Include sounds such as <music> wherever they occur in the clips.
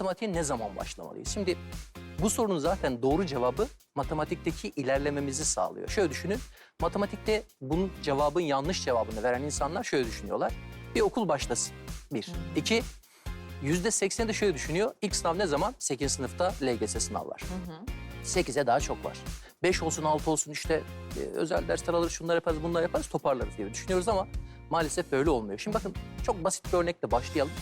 matematiğe ne zaman başlamalıyız? Şimdi bu sorunun zaten doğru cevabı matematikteki ilerlememizi sağlıyor. Şöyle düşünün, matematikte bunun cevabın yanlış cevabını veren insanlar şöyle düşünüyorlar. Bir okul başlasın. Bir. İki, yüzde sekseni de şöyle düşünüyor. İlk sınav ne zaman? 8. sınıfta LGS sınav var. 8'e daha çok var. 5 olsun 6 olsun işte e, özel dersler alırız şunları yaparız bunları yaparız toparlarız diye düşünüyoruz ama maalesef böyle olmuyor. Şimdi bakın çok basit bir örnekle başlayalım.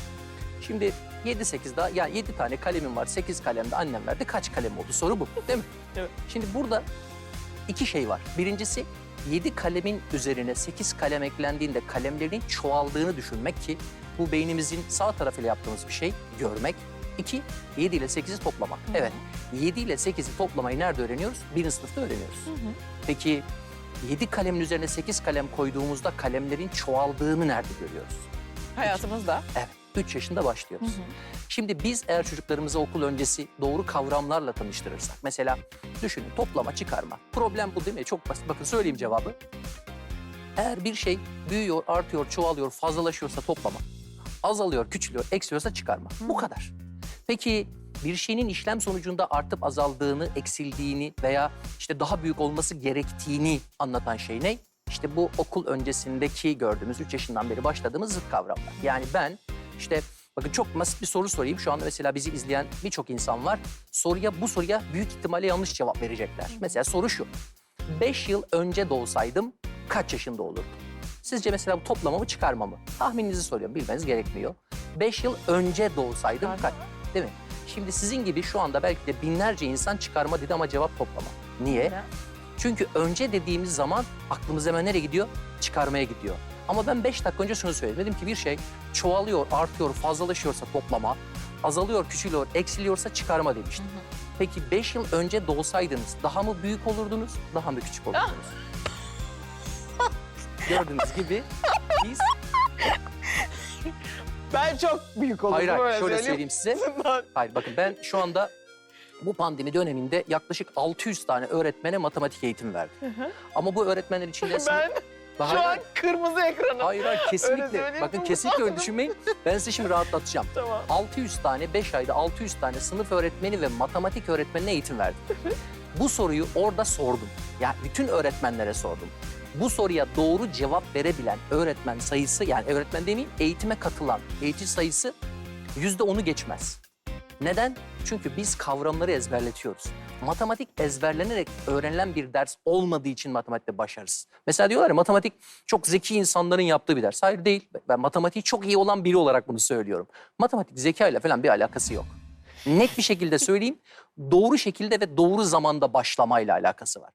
Şimdi 7-8 daha yani 7 tane kalemim var 8 kalemde annem verdi kaç kalem oldu soru bu değil mi? Evet. Şimdi burada iki şey var. Birincisi 7 kalemin üzerine 8 kalem eklendiğinde kalemlerin çoğaldığını düşünmek ki bu beynimizin sağ tarafıyla yaptığımız bir şey görmek. İki, 7 ile 8'i toplamak. Evet, 7 ile 8'i toplamayı nerede öğreniyoruz? Birinci sınıfta öğreniyoruz. Peki 7 kalemin üzerine 8 kalem koyduğumuzda kalemlerin çoğaldığını nerede görüyoruz? Hayatımızda. Evet, 3 yaşında başlıyoruz. Şimdi biz eğer çocuklarımızı okul öncesi doğru kavramlarla tanıştırırsak, mesela düşünün toplama, çıkarma. Problem bu değil mi? Çok basit. Bakın söyleyeyim cevabı. Eğer bir şey büyüyor, artıyor, çoğalıyor, fazlalaşıyorsa toplama. Azalıyor, küçülüyor, eksiliyorsa çıkarma. Bu kadar. Peki bir şeyin işlem sonucunda artıp azaldığını, eksildiğini veya işte daha büyük olması gerektiğini anlatan şey ne? İşte bu okul öncesindeki gördüğümüz 3 yaşından beri başladığımız zıt kavramlar. Yani ben işte bakın çok basit bir soru sorayım. Şu anda mesela bizi izleyen birçok insan var. Soruya bu soruya büyük ihtimalle yanlış cevap verecekler. Mesela soru şu. 5 yıl önce doğsaydım kaç yaşında olurdum? Sizce mesela bu toplama mı çıkarma mı? Tahmininizi soruyorum bilmeniz gerekmiyor. 5 yıl önce doğsaydım kaç? Değil mi? Şimdi sizin gibi şu anda belki de binlerce insan çıkarma dedi ama cevap toplama. Niye? Çünkü önce dediğimiz zaman aklımız hemen nereye gidiyor? Çıkarmaya gidiyor. Ama ben 5 dakika önce şunu söyledim. Dedim ki bir şey çoğalıyor, artıyor, fazlalaşıyorsa toplama, azalıyor, küçülüyor, eksiliyorsa çıkarma demiştim. Peki 5 yıl önce doğsaydınız daha mı büyük olurdunuz, daha mı küçük olurdunuz? <laughs> Gördüğünüz gibi biz... Ben çok büyük oldum. Hayır hayır şöyle söyleyeyim size. Hayır bakın ben şu anda bu pandemi döneminde yaklaşık 600 tane öğretmene matematik eğitimi verdim. Ama bu öğretmenler içinde... ben Hayır, şu an kırmızı ekranım. Hayır hayır Öyle kesinlikle. söyleyeyim Bakın kesinlikle öyle <laughs> düşünmeyin. Ben size şimdi rahatlatacağım. Tamam. 600 tane 5 ayda 600 tane sınıf öğretmeni ve matematik öğretmenine eğitim verdim. Bu soruyu orada sordum. Ya bütün öğretmenlere sordum. Bu soruya doğru cevap verebilen öğretmen sayısı yani öğretmen demeyeyim eğitime katılan eğitici sayısı yüzde onu geçmez. Neden? Çünkü biz kavramları ezberletiyoruz. Matematik ezberlenerek öğrenilen bir ders olmadığı için matematikte başarısız. Mesela diyorlar ya matematik çok zeki insanların yaptığı bir ders. Hayır değil. Ben matematiği çok iyi olan biri olarak bunu söylüyorum. Matematik zekayla falan bir alakası yok. Net bir şekilde söyleyeyim. Doğru şekilde ve doğru zamanda başlamayla alakası var.